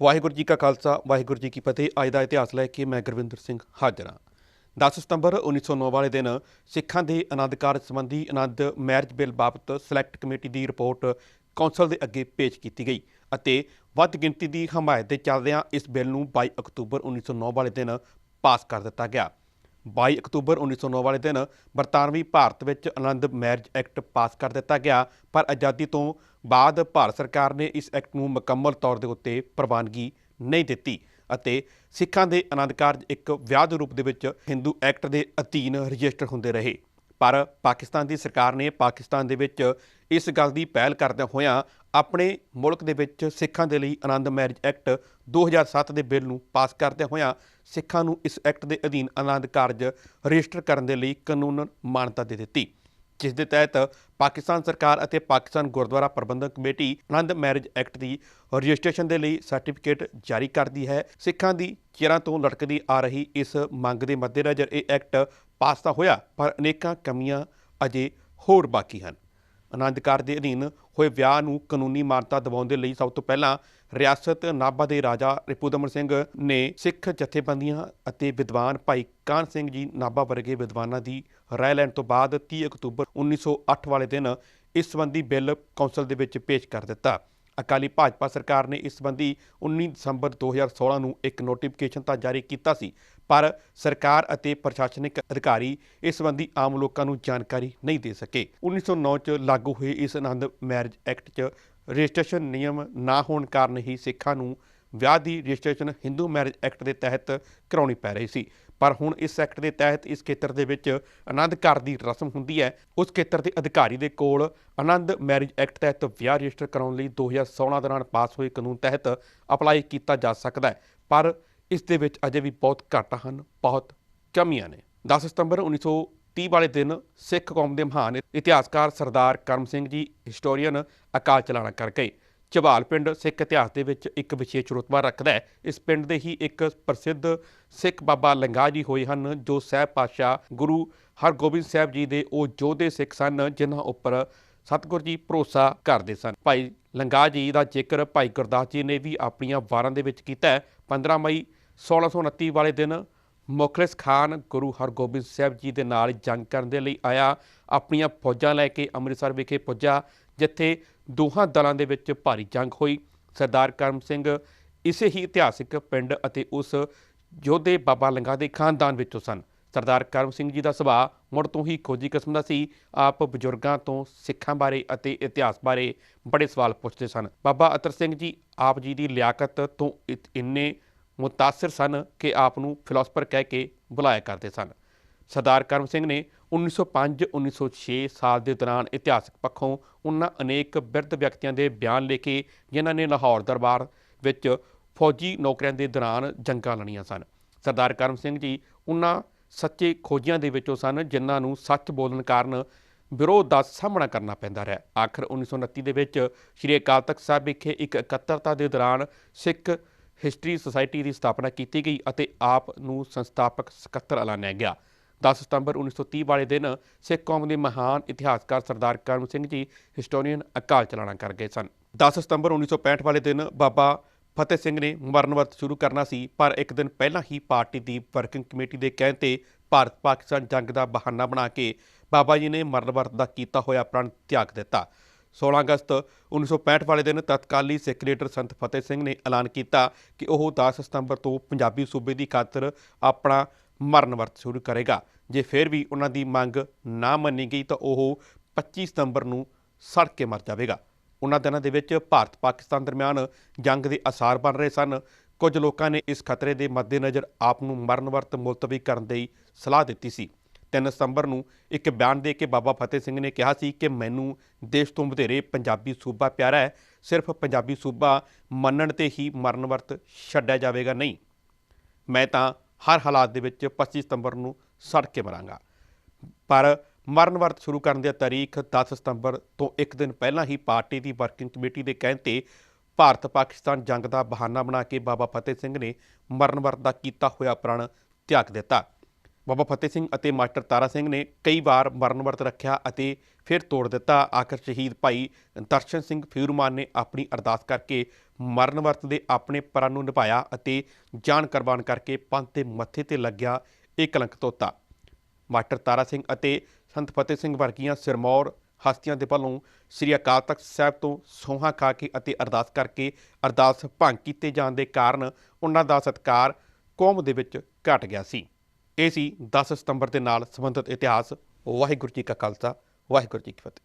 ਵਾਹਿਗੁਰੂ ਜੀ ਕਾ ਖਾਲਸਾ, ਵਾਹਿਗੁਰੂ ਜੀ ਕੀ ਫਤਿਹ। ਅੱਜ ਦਾ ਇਤਿਹਾਸ ਲੈ ਕੇ ਮੈਂ ਗੁਰਵਿੰਦਰ ਸਿੰਘ ਹਾਜ਼ਰ ਹਾਂ। 10 ਸਤੰਬਰ 1909 ਵਾਲੇ ਦਿਨ ਸਿੱਖਾਂ ਦੇ ਆਨੰਦ ਕਾਰਜ ਸੰਬੰਧੀ ਆਨੰਦ ਮੈਰਿਜ ਬਿੱਲ ਬਾਬਤ ਸਿਲੈਕਟ ਕਮੇਟੀ ਦੀ ਰਿਪੋਰਟ ਕੌਂਸਲ ਦੇ ਅੱਗੇ ਪੇਸ਼ ਕੀਤੀ ਗਈ ਅਤੇ ਵੱਧ ਗਿਣਤੀ ਦੀ ਹਮਾਇਤ ਦੇ ਚੱਲਦਿਆਂ ਇਸ ਬਿੱਲ ਨੂੰ 22 ਅਕਤੂਬਰ 1909 ਵਾਲੇ ਦਿਨ ਪਾਸ ਕਰ ਦਿੱਤਾ ਗਿਆ। 22 ਅਕਤੂਬਰ 1909 ਵਾਲੇ ਦਿਨ ਬਰਤਾਨਵੀ ਭਾਰਤ ਵਿੱਚ ਆਨੰਦ ਮੈਰਿਜ ਐਕਟ ਪਾਸ ਕਰ ਦਿੱਤਾ ਗਿਆ, ਪਰ ਆਜ਼ਾਦੀ ਤੋਂ ਬਾਅਦ ਭਾਰਤ ਸਰਕਾਰ ਨੇ ਇਸ ਐਕਟ ਨੂੰ ਮੁਕੰਮਲ ਤੌਰ ਦੇ ਉੱਤੇ ਪ੍ਰਵਾਨਗੀ ਨਹੀਂ ਦਿੱਤੀ ਅਤੇ ਸਿੱਖਾਂ ਦੇ ਆਨੰਦ ਕਾਰਜ ਇੱਕ ਵਿਆਹ ਦੇ ਰੂਪ ਦੇ ਵਿੱਚ ਹਿੰਦੂ ਐਕਟ ਦੇ ਅਧੀਨ ਰਜਿਸਟਰ ਹੁੰਦੇ ਰਹੇ। ਪਰ ਪਾਕਿਸਤਾਨ ਦੀ ਸਰਕਾਰ ਨੇ ਪਾਕਿਸਤਾਨ ਦੇ ਵਿੱਚ ਇਸ ਗੱਲ ਦੀ ਪਹਿਲ ਕਰਦਿਆਂ ਹੋਇਆਂ ਆਪਣੇ ਮੁਲਕ ਦੇ ਵਿੱਚ ਸਿੱਖਾਂ ਦੇ ਲਈ ਆਨੰਦ ਮੈਰਿਜ ਐਕਟ 2007 ਦੇ ਬਿੱਲ ਨੂੰ ਪਾਸ ਕਰਦਿਆਂ ਹੋਇਆਂ ਸਿੱਖਾਂ ਨੂੰ ਇਸ ਐਕਟ ਦੇ ਅਧੀਨ ਆਨੰਦ ਕਾਰਜ ਰਜਿਸਟਰ ਕਰਨ ਦੇ ਲਈ ਕਾਨੂੰਨ ਮਾਨਤਾ ਦੇ ਦਿੱਤੀ। ਜਿਸ ਦੇ ਤਹਿਤ ਪਾਕਿਸਤਾਨ ਸਰਕਾਰ ਅਤੇ Pakistan Gurdwara Prabandhak committee Anand marriage act ਦੀ ਰਜਿਸਟ੍ਰੇਸ਼ਨ ਦੇ ਲਈ ਸਰਟੀਫਿਕੇਟ ਜਾਰੀ ਕਰਦੀ ਹੈ। ਸਿੱਖਾਂ ਦੀ ਚਿਰਾਂ ਤੋਂ ਲਟਕਦੀ ਆ ਰਹੀ ਇਸ ਮੰਗ ਦੇ ਮੱਦੇਨਜ਼ਰ ਇਹ ਐਕਟ ਪਾਸ ਤਾਂ ਹੋਇਆ, ਪਰ ਅਨੇਕਾਂ ਕਮੀਆਂ ਅਜੇ ਹੋਰ ਬਾਕੀ ਹਨ। ਆਨੰਦ ਕਾਰਜ ਦੇ ਅਧੀਨ ਹੋਏ ਵਿਆਹ ਨੂੰ ਕਾਨੂੰਨੀ ਮਾਨਤਾ ਦਿਵਾਉਣ ਦੇ ਲਈ ਸਭ ਤੋਂ ਪਹਿਲਾਂ ਰਿਆਸਤ ਨਾਭਾ ਦੇ ਰਾਜਾ ਰਿਪੂਦਮਨ ਸਿੰਘ ਨੇ ਸਿੱਖ ਜਥੇਬੰਦੀਆਂ ਅਤੇ ਵਿਦਵਾਨ ਭਾਈ ਕਾਨ ਸਿੰਘ ਜੀ ਨਾਭਾ ਵਰਗੇ ਵਿਦਵਾਨਾਂ ਦੀ ਰਾਏ ਲੈਣ ਤੋਂ ਬਾਅਦ 30 ਅਕਤੂਬਰ 1908 ਵਾਲੇ ਦਿਨ ਇਸ ਸੰਬੰਧੀ ਬਿੱਲ ਕੌਂਸਲ ਦੇ ਵਿੱਚ ਪੇਸ਼ ਕਰ ਦਿੱਤਾ। ਅਕਾਲੀ ਭਾਜਪਾ ਸਰਕਾਰ ਨੇ ਇਸ ਸੰਬੰਧੀ 19 ਦਸੰਬਰ 2016 ਨੂੰ ਇੱਕ ਨੋਟੀਫਿਕੇਸ਼ਨ ਤਾਂ ਜਾਰੀ ਕੀਤਾ ਸੀ, ਪਰ ਸਰਕਾਰ ਅਤੇ ਪ੍ਰਸ਼ਾਸਨਿਕ ਅਧਿਕਾਰੀ ਇਸ ਸੰਬੰਧੀ ਆਮ ਲੋਕਾਂ ਨੂੰ ਜਾਣਕਾਰੀ ਨਹੀਂ ਦੇ ਸਕੇ। 1909 ਚ ਲਾਗੂ ਹੋਏ ਇਸ ਆਨੰਦ ਮੈਰਿਜ ਐਕਟ 'ਚ ਰਜਿਸਟ੍ਰੇਸ਼ਨ ਨਿਯਮ ਨਾ ਹੋਣ ਕਾਰਨ ਹੀ ਸਿੱਖਾਂ ਨੂੰ ਵਿਆਹ ਦੀ ਰਜਿਸਟ੍ਰੇਸ਼ਨ ਹਿੰਦੂ ਮੈਰਿਜ ਐਕਟ ਦੇ ਤਹਿਤ ਕਰਾਉਣੀ ਪੈ ਰਹੀ ਸੀ। ਪਰ ਹੁਣ ਇਸ ਐਕਟ ਦੇ ਤਹਿਤ ਇਸ ਖੇਤਰ ਦੇ ਵਿੱਚ ਆਨੰਦ ਘਰ ਦੀ ਰਸਮ ਹੁੰਦੀ ਹੈ। ਉਸ ਖੇਤਰ ਦੇ ਅਧਿਕਾਰੀ ਦੇ ਕੋਲ ਆਨੰਦ ਮੈਰਿਜ ਐਕਟ ਤਹਿਤ ਵਿਆਹ ਰਜਿਸਟਰ ਕਰਾਉਣ ਲਈ 2016 ਦੌਰਾਨ ਪਾਸ ਹੋਏ ਕਾਨੂੰਨ ਤਹਿਤ ਅਪਲਾਈ ਕੀਤਾ ਜਾ ਸਕਦਾ ਹੈ। ਪਰ ਇਸ ਦੇ ਵਿੱਚ ਅਜੇ ਵੀ ਬਹੁਤ ਘਾਟਾਂ ਹਨ, ਬਹੁਤ ਕਮੀਆਂ ਨੇ। 10 ਸਤੰਬਰ 1930 ਵਾਲੇ ਦਿਨ ਸਿੱਖ ਕੌਮ ਦੇ ਮਹਾਨ ਇਤਿਹਾਸਕਾਰ ਸਰਦਾਰ ਕਰਮ ਸਿੰਘ ਜੀ, ਹਿਸਟੋਰੀਅਨ, ਅਕਾਲ ਚਲਾਣਾ ਕਰ ਗਏ। ਝਬਾਲ ਪਿੰਡ ਸਿੱਖ ਇਤਿਹਾਸ ਦੇ ਵਿੱਚ ਇੱਕ ਵਿਸ਼ੇਸ਼ ਰੁਤਬਾ ਰੱਖਦਾ ਹੈ। ਇਸ ਪਿੰਡ ਦੇ ਹੀ ਇੱਕ ਪ੍ਰਸਿੱਧ ਸਿੱਖ ਬਾਬਾ ਲੰਗਾ ਜੀ ਹੋਏ ਹਨ, ਜੋ ਸਹਿਬ ਪਾਤਸ਼ਾਹ ਗੁਰੂ ਹਰਗੋਬਿੰਦ ਸਾਹਿਬ ਜੀ ਦੇ ਉਹ ਯੋਧੇ ਸਿੱਖ ਸਨ, ਜਿਨ੍ਹਾਂ ਉੱਪਰ ਸਤਿਗੁਰ ਜੀ ਭਰੋਸਾ ਕਰਦੇ ਸਨ। ਭਾਈ ਲੰਗਾ ਜੀ ਦਾ ਜ਼ਿਕਰ ਭਾਈ ਗੁਰਦਾਸ ਜੀ ਨੇ ਵੀ ਆਪਣੀਆਂ ਵਾਰਾਂ ਦੇ ਵਿੱਚ ਕੀਤਾ ਹੈ। 15 ਮਈ 1629 ਵਾਲੇ ਦਿਨ ਮੁਖਲਿਸ ਖਾਨ ਗੁਰੂ ਹਰਗੋਬਿੰਦ ਸਾਹਿਬ ਜੀ ਦੇ ਨਾਲ ਜੰਗ ਕਰਨ ਦੇ ਲਈ ਆਇਆ। ਆਪਣੀਆਂ ਫੌਜਾਂ ਲੈ ਕੇ ਅੰਮ੍ਰਿਤਸਰ ਵਿਖੇ ਪੁੱਜਾ, ਜਿੱਥੇ ਦੋਹਾਂ ਦਲਾਂ ਦੇ ਵਿੱਚ ਭਾਰੀ ਜੰਗ ਹੋਈ। ਸਰਦਾਰ ਕਰਮ ਸਿੰਘ ਇਸੇ ਹੀ ਇਤਿਹਾਸਿਕ ਪਿੰਡ ਅਤੇ ਉਸ ਯੋਧੇ ਬਾਬਾ ਲੰਗਾ ਦੇ ਖਾਨਦਾਨ ਵਿੱਚੋਂ ਸਨ। ਸਰਦਾਰ ਕਰਮ ਸਿੰਘ ਜੀ ਦਾ ਸੁਭਾਅ ਮੁੜ ਤੋਂ ਹੀ ਖੋਜੀ ਕਿਸਮ ਦਾ ਸੀ। ਆਪ ਬਜ਼ੁਰਗਾਂ ਤੋਂ ਸਿੱਖਾਂ ਬਾਰੇ ਅਤੇ ਇਤਿਹਾਸ ਬਾਰੇ ਬੜੇ ਸਵਾਲ ਪੁੱਛਦੇ ਸਨ। ਬਾਬਾ ਅਤਰ ਸਿੰਘ ਜੀ ਆਪ ਜੀ ਦੀ ਲਿਆਕਤ ਤੋਂ ਇ- ਇੰਨੇ ਮੁਤਾਸਿਰ ਸਨ ਕਿ ਆਪ ਨੂੰ ਫਿਲਾਸਫਰ ਕਹਿ ਕੇ ਬੁਲਾਇਆ ਕਰਦੇ ਸਨ। ਸਰਦਾਰ ਕਰਮ ਸਿੰਘ ਨੇ 1905-1906 ਸਾਲ ਦੇ ਦੌਰਾਨ ਇਤਿਹਾਸਕ ਪੱਖੋਂ ਉਹਨਾਂ ਅਨੇਕ ਬਿਰਧ ਵਿਅਕਤੀਆਂ ਦੇ ਬਿਆਨ ਲਿਖੇ ਜਿਨ੍ਹਾਂ ਨੇ ਲਾਹੌਰ ਦਰਬਾਰ ਵਿੱਚ ਫੌਜੀ ਨੌਕਰੀਆਂ ਦੇ ਦੌਰਾਨ ਜੰਗਾਂ ਲੜੀਆਂ ਸਨ। ਸਰਦਾਰ ਕਰਮ ਸਿੰਘ ਜੀ ਉਹਨਾਂ ਸੱਚੇ ਖੋਜੀਆਂ ਦੇ ਵਿੱਚੋਂ ਸਨ, ਜਿਨ੍ਹਾਂ ਨੂੰ ਸੱਚ ਬੋਲਣ ਕਾਰਨ ਵਿਰੋਧ ਦਾ ਸਾਹਮਣਾ ਕਰਨਾ ਪੈਂਦਾ ਰਿਹਾ। ਆਖਰ 1929 ਦੇ ਵਿੱਚ ਸ਼੍ਰੀ ਅਕਾਲ ਤਖਤ ਸਾਹਿਬ ਵਿਖੇ ਇੱਕ ਇਕੱਤਰਤਾ ਦੇ ਦੌਰਾਨ ਸਿੱਖ ਹਿਸਟਰੀ ਸੁਸਾਇਟੀ ਦੀ ਸਥਾਪਨਾ ਕੀਤੀ ਗਈ ਅਤੇ ਆਪ ਨੂੰ ਸੰਸਥਾਪਕ ਸਕੱਤਰ ਐਲਾਨਿਆ ਗਿਆ। 10 ਸਤੰਬਰ 1930 ਵਾਲੇ ਦਿਨ ਸਿੱਖ ਕੌਮ ਦੇ ਮਹਾਨ ਇਤਿਹਾਸਕਾਰ ਸਰਦਾਰ ਕਰਮ ਸਿੰਘ ਜੀ ਹਿਸਟੋਰੀਅਨ ਅਕਾਲ ਚਲਾਣਾ ਕਰ ਗਏ ਸਨ। 10 ਸਤੰਬਰ 1965 ਵਾਲੇ ਦਿਨ ਬਾਬਾ ਫਤਿਹ ਸਿੰਘ ਨੇ ਮਰਨ ਵਰਤ ਸ਼ੁਰੂ ਕਰਨਾ ਸੀ, ਪਰ ਇੱਕ ਦਿਨ ਪਹਿਲਾਂ ਹੀ ਪਾਰਟੀ ਦੀ ਵਰਕਿੰਗ ਕਮੇਟੀ ਦੇ ਕਹਿਣ ਤੇ ਭਾਰਤ ਪਾਕਿਸਤਾਨ ਜੰਗ ਦਾ ਬਹਾਨਾ ਬਣਾ ਕੇ ਬਾਬਾ ਜੀ ਨੇ ਮਰਨ ਵਰਤ ਦਾ ਕੀਤਾ ਹੋਇਆ ਪ੍ਰਣ ਤਿਆਗ ਦਿੱਤਾ। 16 ਅਗਸਤ 1965 ਵਾਲੇ ਦਿਨ ਤਤਕਾਲੀ ਸਿੱਖ ਲੀਡਰ ਸੰਤ ਫਤਿਹ ਸਿੰਘ ਨੇ ਐਲਾਨ ਕੀਤਾ ਕਿ ਉਹ 10 ਸਤੰਬਰ ਤੋਂ ਪੰਜਾਬੀ ਸੂਬੇ ਦੀ ਖਾਤਰ ਆਪਣਾ ਮਰਨ ਵਰਤ ਸ਼ੁਰੂ ਕਰੇਗਾ। ਜੇ ਫਿਰ ਵੀ ਉਹਨਾਂ ਦੀ ਮੰਗ ਨਾ ਮੰਨੀ ਗਈ ਤਾਂ ਉਹ 25 ਸਤੰਬਰ ਨੂੰ ਸੜ ਕੇ ਮਰ ਜਾਵੇਗਾ। ਉਹਨਾਂ ਦਿਨਾਂ ਦੇ ਵਿੱਚ ਭਾਰਤ ਪਾਕਿਸਤਾਨ ਦਰਮਿਆਨ ਜੰਗ ਦੇ ਅਸਾਰ ਬਣ ਰਹੇ ਸਨ। ਕੁਝ ਲੋਕਾਂ ਨੇ ਇਸ ਖਤਰੇ ਦੇ ਮੱਦੇਨਜ਼ਰ ਆਪ ਨੂੰ ਮਰਨ ਵਰਤ ਮੁਲਤਵੀ ਕਰਨ ਦੀ ਸਲਾਹ ਦਿੱਤੀ ਸੀ। 3 ਸਤੰਬਰ ਨੂੰ ਇੱਕ ਬਿਆਨ ਦੇ ਕੇ ਬਾਬਾ ਫਤਿਹ ਸਿੰਘ ਨੇ ਕਿਹਾ ਸੀ ਕਿ ਮੈਨੂੰ ਦੇਸ਼ ਤੋਂ ਵਧੇਰੇ ਪੰਜਾਬੀ ਸੂਬਾ ਪਿਆਰਾ ਹੈ। ਸਿਰਫ ਪੰਜਾਬੀ ਸੂਬਾ ਮੰਨਣ ਤੇ ਹੀ ਮਰਨ ਵਰਤ ਛੱਡਿਆ ਜਾਵੇਗਾ ਨਹੀਂ। ਮੈਂ ਤਾਂ ਹਰ ਹਾਲਾਤ ਦੇ ਵਿੱਚ 25 ਸਤੰਬਰ ਨੂੰ ਸੜ ਕੇ ਮਰਾਂਗਾ। ਪਰ ਮਰਨ ਵਰਤ ਸ਼ੁਰੂ ਕਰਨ ਦੀ ਤਾਰੀਖ 10 ਸਤੰਬਰ ਤੋਂ ਇੱਕ ਦਿਨ ਪਹਿਲਾਂ ਹੀ ਪਾਰਟੀ ਦੀ ਵਰਕਿੰਗ ਕਮੇਟੀ ਦੇ ਕਹਿਣ ਤੇ ਭਾਰਤ ਪਾਕਿਸਤਾਨ ਜੰਗ ਦਾ ਬਹਾਨਾ ਬਣਾ ਕੇ ਬਾਬਾ ਫਤਿਹ ਸਿੰਘ ਨੇ ਮਰਨ ਵਰਤ ਦਾ ਕੀਤਾ ਹੋਇਆ ਪ੍ਰਣ ਤਿਆਗ ਦਿੱਤਾ। ਬਾਬਾ ਫਤਿਹ ਸਿੰਘ ਅਤੇ ਮਾਸਟਰ ਤਾਰਾ ਸਿੰਘ ਨੇ ਕਈ ਵਾਰ ਮਰਨ ਵਰਤ ਰੱਖਿਆ ਅਤੇ ਫਿਰ ਤੋੜ ਦਿੱਤਾ। ਆਖਰ ਸ਼ਹੀਦ ਭਾਈ ਦਰਸ਼ਨ ਸਿੰਘ ਫਿਊਰਮਾਨ ਨੇ ਆਪਣੀ ਅਰਦਾਸ ਕਰਕੇ ਮਰਨ ਵਰਤ ਦੇ ਆਪਣੇ ਪਰਾਂ ਨੂੰ ਨਿਭਾਇਆ ਅਤੇ ਜਾਨ ਕੁਰਬਾਨ ਕਰਕੇ ਪੰਥ ਦੇ ਮੱਥੇ ਤੇ ਲੱਗਿਆ ਇਹ ਕਲੰਕ ਧੋਤਾ ਮਾਸਟਰ ਤਾਰਾ ਸਿੰਘ ਅਤੇ ਸੰਤ ਫਤਿਹ ਸਿੰਘ ਵਰਗੀਆਂ ਸਿਰਮੌਰ ਹਸਤੀਆਂ ਦੇ ਵੱਲੋਂ ਸ੍ਰੀ ਅਕਾਲ ਤਖਤ ਸਾਹਿਬ ਤੋਂ ਸੌਂਹਾਂ ਖਾ ਕੇ ਅਤੇ ਅਰਦਾਸ ਕਰਕੇ ਅਰਦਾਸ ਭੰਗ ਕੀਤੇ ਜਾਣ ਦੇ ਕਾਰਨ ਉਹਨਾਂ ਦਾ ਸਤਕਾਰ ਕੌਮ ਦੇ ਵਿੱਚ ਘਟ ਗਿਆ ਸੀ। ਇਹ ਸੀ 10 ਸਤੰਬਰ ਦੇ ਨਾਲ ਸੰਬੰਧਿਤ ਇਤਿਹਾਸ। ਵਾਹਿਗੁਰੂ ਜੀ ਕਾ ਖਾਲਸਾ, ਵਾਹਿਗੁਰੂ ਜੀ ਕੀ ਫਤਿਹ।